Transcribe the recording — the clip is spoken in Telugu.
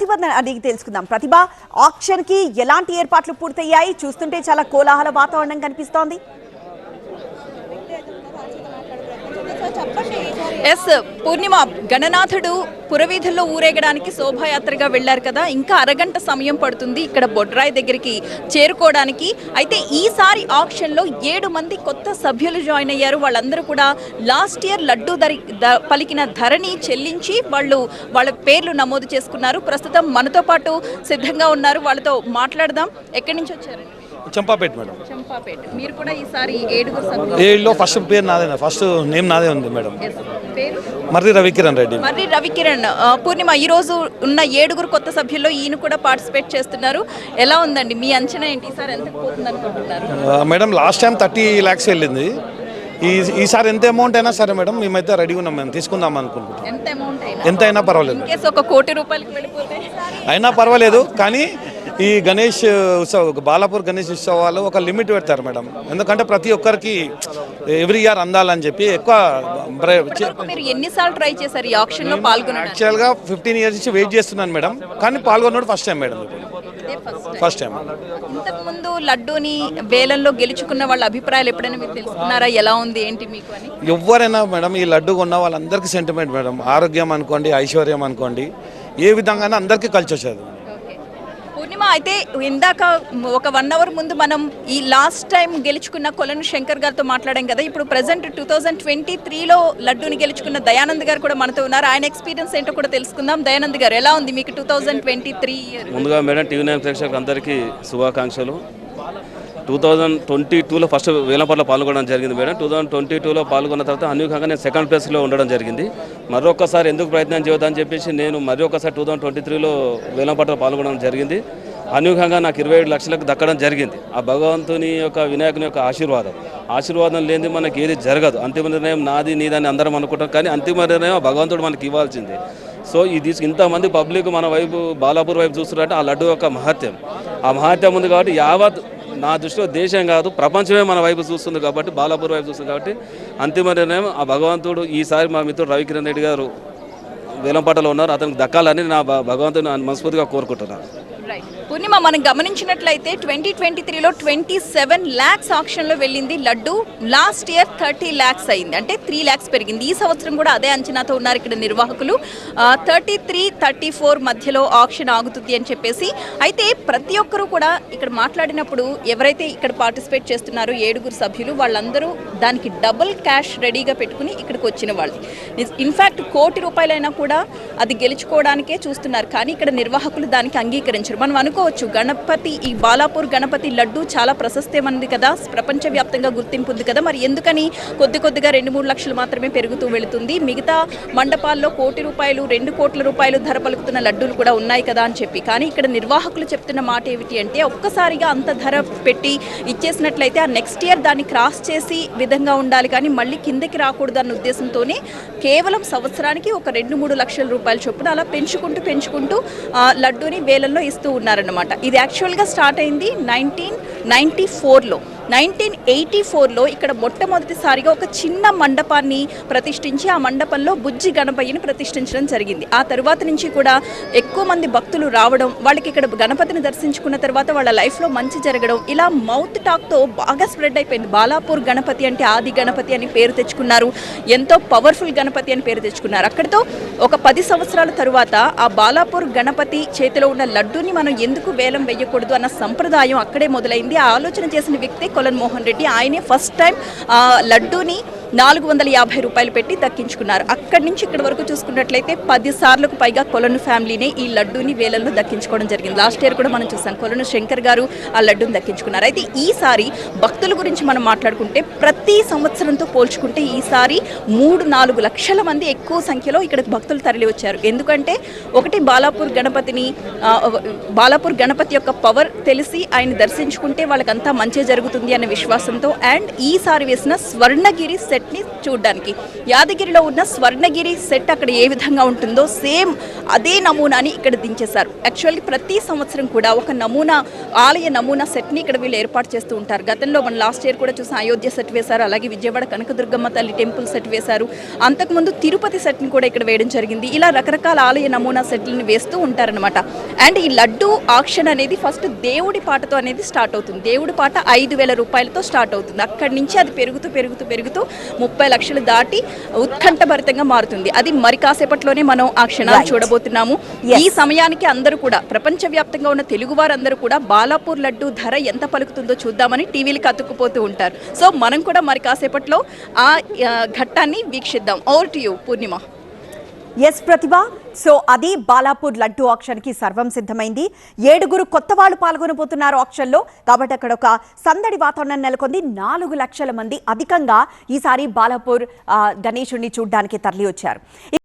ప్రతిభను అడిగి తెలుసుకుందాం. ప్రతిభ ఆక్షన్కి ఎలాంటి ఏర్పాట్లు పూర్తయ్యాయి? చూస్తుంటే చాలా కోలాహల వాతావరణం కనిపిస్తోంది. ఎస్ పూర్ణిమ గణనాథుడు పురవీధుల్లో ఊరేగడానికి శోభాయాత్రగా వెళ్ళారు కదా. ఇంకా అరగంట సమయం పడుతుంది ఇక్కడ బొడ్రాయి దగ్గరికి చేరుకోవడానికి. అయితే ఈసారి ఆప్షన్లో ఏడు మంది కొత్త సభ్యులు జాయిన్ అయ్యారు. వాళ్ళందరూ కూడా లాస్ట్ ఇయర్ లడ్డూ ధరి పలికిన ధరని చెల్లించి వాళ్ళు వాళ్ళ పేర్లు నమోదు చేసుకున్నారు. ప్రస్తుతం మనతో పాటు సిద్ధంగా ఉన్నారు. వాళ్ళతో మాట్లాడదాం. ఎక్కడి నుంచి వచ్చారండి? చంపాపేట మేడం. చంపాపేట. మీరు కూడా ఈసారి ఏడుగురు సభ్యులు. ఫస్ట్ పేరు నాదే ఫస్ట్ నేమ్ నాదే ఉంది మేడం. పేరు? మర్రి రవికిరణ్ రెడ్డి. మరి రవికిరణ్. ఆ, పూర్ణిమ ఈ రోజు ఉన్న ఏడుగురు కొత్త సభ్యుల్లో ఈయన కూడా పార్టిసిపేట్ చేస్తున్నారు. ఎలా ఉందండి? మీ అంచనా ఏంటి? సార్ ఎంత పోతుంది అనుకుంటున్నారు ఆ, madam last time thirty lakhs వెళ్ళింది. ఈ ఈసారి ఎంత అమౌంట్ అయినా సరే మేడం మేమైతే రెడీగా ఉన్నాం మేము తీసుకుందాం అనుకుంటున్నాం. ఎంత అమౌంట్ అయినా? ఎంత అయినా పర్వాలేదు. కేసు ఒక కోటి రూపాయలకి వెళ్ళిపోతే? అయినా పర్వాలేదు కానీ ఈ గణేష్ ఉత్సవ్ బాలాపూర్ గణేష్ ఉత్సవాలు ఒక లిమిట్ పెడతారు మేడం. ఎందుకంటే ప్రతి ఒక్కరికి ఎవ్రీ ఇయర్ అందాలని చెప్పి ఎక్కువ ఎన్నిసార్లు ట్రై చేశారు ఈ ఆప్షన్లో పాల్గొనడానికి? యాక్చువల్గా ఫిఫ్టీన్ ఇయర్స్ నుంచి వెయిట్ చేస్తున్నాను మేడం. కానీ పాల్గొన్నాడు first time madam. First time ఇంతకు ముందు లడ్డూని వేలంలో గెలుచుకున్న వాళ్ళ అభిప్రాయాలు ఎప్పుడైనా మీరు తెలుసుకున్నారా? ఎలా ఉంది ఏంటి మీకు అని? ఎవరైనా మేడం ఈ లడ్డు కొన్న వాళ్ళందరికీ సెంటిమెంట్ మేడం. ఆరోగ్యం అనుకోండి ఐశ్వర్యం అనుకోండి ఏ విధంగానే అందరికీ కలిసి వచ్చేది. పూర్ణిమ అయితే ఇందాక ఒక వన్ అవర్ ముందు మనం ఈ లాస్ట్ టైం గెలుచుకున్న కొలను శంకర్ గారితో మాట్లాడాం కదా. ఇప్పుడు ప్రజెంట్ టూ థౌజండ్ ట్వంటీ త్రీలో లడ్డూని గెలుచుకున్న దయానంద్ గారు కూడా మనతో ఉన్నారు. ఆయన ఎక్స్పీరియన్స్ ఏంటో కూడా తెలుసుకుందాం. దయానంద్ గారు ఎలా ఉంది మీకు టూ థౌజండ్ ట్వంటీ త్రీ ముందుగా మేడం టీవీ నైన్ అందరికీ శుభాకాంక్షలు. టూ థౌజండ్ ట్వంటీ టూలో ఫస్ట్ వేలంపాట్లో పాల్గొనడం జరిగింది మేడం. టూ థౌజండ్ ట్వంటీ టూలో పాల్గొన్న తర్వాత అనూహ్యంగా నేను సెకండ్ ప్లేస్లో ఉండడం జరిగింది. మరొకసారి ఎందుకు ప్రయత్నం చేయొద్దని చెప్పేసి నేను మరి ఒకసారి టూ థౌజండ్ ట్వంటీ త్రీలో వేలంపాట్లో పాల్గొనడం జరిగింది. అన్యూహంగా నాకు ఇరవై ఏడు లక్షలకు దక్కడం జరిగింది. ఆ భగవంతుని యొక్క వినాయకుని యొక్క ఆశీర్వాదం. ఆశీర్వాదం లేనిది మనకి ఏది జరగదు. అంతిమ నిర్ణయం నాది నీదని అందరం అనుకుంటాం. కానీ అంతిమ నిర్ణయం భగవంతుడు మనకి ఇవ్వాల్సిందే. సో ఇది ఇంతమంది పబ్లిక్ మన వైపు బాలాపూర్ వైపు చూస్తున్నారంటే ఆ లడ్డు యొక్క మహత్యం. ఆ మహత్యం ఉంది కాబట్టి యావత్ నా దృష్టిలో దేశం కాదు ప్రపంచమే మన వైపు చూస్తుంది కాబట్టి బాలాపూర్ వైపు చూస్తుంది కాబట్టి అంతిమ నిర్ణయం ఆ భగవంతుడు ఈసారి మా మిత్రుడు రవికిరణ్ రెడ్డి గారు వేలంపాటలో ఉన్నారు. అతనికి దక్కాలని నా భగవంతుని మనస్ఫూర్తిగా కోరుకుంటున్నాను. పూర్ణిమ మనం గమనించినట్లయితే ట్వంటీ ట్వంటీ త్రీలో ట్వంటీ సెవెన్ ల్యాక్స్ ఆప్షన్లో వెళ్ళింది. లడ్డు లాస్ట్ ఇయర్ థర్టీ ల్యాక్స్ అయింది. అంటే త్రీ ల్యాక్స్ పెరిగింది. ఈ సంవత్సరం కూడా అదే అంచనాతో ఉన్నారు ఇక్కడ నిర్వాహకులు. థర్టీ త్రీ థర్టీ ఫోర్ మధ్యలో ఆప్షన్ ఆగుతుంది అని చెప్పేసి. అయితే ప్రతి ఒక్కరూ కూడా ఇక్కడ మాట్లాడినప్పుడు ఎవరైతే ఇక్కడ పార్టిసిపేట్ చేస్తున్నారో ఏడుగురు సభ్యులు వాళ్ళందరూ దానికి డబుల్ క్యాష్ రెడీగా పెట్టుకుని ఇక్కడికి వచ్చిన వాళ్ళు. ఇన్ఫ్యాక్ట్ కోటి రూపాయలైనా కూడా అది గెలుచుకోవడానికే చూస్తున్నారు. కానీ ఇక్కడ నిర్వాహకులు దానికి అంగీకరించరు. మనం చెప్పుకోవచ్చు. గణపతి ఈ బాలాపూర్ గణపతి లడ్డు చాలా ప్రశస్తమైనది కదా. ప్రపంచవ్యాప్తంగా గుర్తింపు ఉంది కదా. మరి ఎందుకని కొద్ది కొద్దిగా రెండు మూడు లక్షలు మాత్రమే పెరుగుతూ వెళుతుంది. మిగతా మండపాల్లో కోటి రూపాయలు రెండు కోట్ల రూపాయలు ధర పలుకుతున్న లడ్డూలు కూడా ఉన్నాయి కదా అని చెప్పి. కానీ ఇక్కడ నిర్వాహకులు చెప్తున్న మాట ఏమిటి అంటే ఒక్కసారిగా అంత ధర పెట్టి ఇచ్చేసినట్లయితే ఆ నెక్స్ట్ ఇయర్ దాన్ని క్రాస్ చేసి విధంగా ఉండాలి. కానీ మళ్ళీ కిందకి రాకూడదు అన్న ఉద్దేశంతోనే కేవలం సంవత్సరానికి ఒక రెండు మూడు లక్షల రూపాయల చొప్పున అలా పెంచుకుంటూ పెంచుకుంటూ ఆ, లడ్డూని వేలల్లో ఇస్తూ ఉన్నారన్నమాట. ఇది యాక్చువల్గా స్టార్ట్ అయింది నైన్టీన్ నైంటీ ఫోర్లో నైన్టీన్ ఎయిటీ ఫోర్లో ఇక్కడ మొట్టమొదటిసారిగా ఒక చిన్న మండపాన్ని ప్రతిష్ఠించి ఆ మండపంలో బుజ్జి గణపయ్యని ప్రతిష్ఠించడం జరిగింది. ఆ తర్వాత నుంచి కూడా ఎక్కువ మంది భక్తులు రావడం వాళ్ళకి ఇక్కడ గణపతిని దర్శించుకున్న తర్వాత వాళ్ళ లైఫ్లో మంచి జరగడం ఇలా మౌత్ టాక్తో బాగా స్ప్రెడ్ అయిపోయింది. బాలాపూర్ గణపతి అంటే ఆది గణపతి అని పేరు తెచ్చుకున్నారు. ఎంతో పవర్ఫుల్ గణపతి అని పేరు తెచ్చుకున్నారు. అక్కడితో ఒక పది సంవత్సరాల తరువాత ఆ బాలాపూర్ గణపతి చేతిలో ఉన్న లడ్డూని మనం ఎందుకు వేలం వేయకూడదు అన్న సంప్రదాయం అక్కడే మొదలైంది. ఆ ఆలోచన చేసిన వ్యక్తి కొలన్ మోహన్ రెడ్డి. ఆయనే ఫస్ట్ టైం లడ్డూని నాలుగు వందల యాభై రూపాయలు పెట్టి దక్కించుకున్నారు. అక్కడి నుంచి ఇక్కడి వరకు చూసుకున్నట్లయితే పది సార్లకు పైగా కొలను ఫ్యామిలీనే ఈ లడ్డూని వేలల్లో దక్కించుకోవడం జరిగింది. లాస్ట్ ఇయర్ కూడా మనం చూసాం కొలను శంకర్ గారు ఆ లడ్డూని దక్కించుకున్నారు. అయితే ఈసారి భక్తుల గురించి మనం మాట్లాడుకుంటే ప్రతి సంవత్సరంతో పోల్చుకుంటే ఈసారి మూడు నాలుగు లక్షల మంది ఎక్కువ సంఖ్యలో ఇక్కడ భక్తులు తరలి వచ్చారు ఎందుకంటే ఒకటి బాలాపూర్ గణపతిని బాలాపూర్ గణపతి యొక్క పవర్ తెలిసి ఆయన దర్శించుకుంటే వాళ్ళకంతా మంచి జరుగుతుంది అనే విశ్వాసంతో అండ్ ఈసారి వేసిన స్వర్ణగిరి సెట్ని చూడడానికి. యాదగిరిలో ఉన్న స్వర్ణగిరి సెట్ అక్కడ ఏ విధంగా ఉంటుందో సేమ్ అదే నమూనాని ఇక్కడ దించేశారు. యాక్చువల్లీ ప్రతి సంవత్సరం కూడా ఒక నమూనా ఆలయ నమూనా సెట్ని ఇక్కడ వీళ్ళు ఏర్పాటు చేస్తూ ఉంటారు. గతంలో మనం లాస్ట్ ఇయర్ కూడా చూసాం అయోధ్య సెట్ వేశారు అలాగే విజయవాడ కనకదుర్గమ్మ తల్లి టెంపుల్ సెట్ వేశారు. అంతకుముందు తిరుపతి సెట్ని కూడా ఇక్కడ వేయడం జరిగింది. ఇలా రకరకాల ఆలయ నమూనా సెట్లను వేస్తూ ఉంటారనమాట అండ్ ఈ లడ్డు ఆక్షన్ అనేది ఫస్ట్ దేవుడి పాటతో అనేది స్టార్ట్ అవుతుంది. దేవుడి పాట ఐదు వేల రూపాయలతో స్టార్ట్ అవుతుంది. అక్కడి నుంచి అది పెరుగుతూ పెరుగుతూ పెరుగుతూ ముప్పై లక్షలు దాటి ఉత్కంఠభరితంగా మారుతుంది. అది మరి కాసేపట్లోనే మనం ఆ క్షణాలు. చూడబోతున్నాము. ఈ సమయానికి అందరూ కూడా ప్రపంచవ్యాప్తంగా ఉన్న తెలుగు వారందరూ కూడా బాలాపూర్ లడ్డు ధర ఎంత పలుకుతుందో చూద్దామని టీవీలకు అతుక్కుపోతూ ఉంటారు. సో మనం కూడా మరి కాసేపట్లో ఆ, ఘట్టాన్ని వీక్షిద్దాం. Over to you Purnima S Pratibha. So అది బాలాపూర్ లడ్డు ఆక్షన్కి సర్వం సిద్ధమైంది. ఏడుగురు కొత్త వాళ్ళు పాల్గొనబోతున్నారు ఆక్షన్లో కాబట్టి అక్కడ ఒక సందడి వాతావరణం నెలకొంది. నాలుగు లక్షల మంది అధికంగా ఈసారి బాలాపూర్ ఆ, గణేశుడిని చూడడానికి తరలి వచ్చారు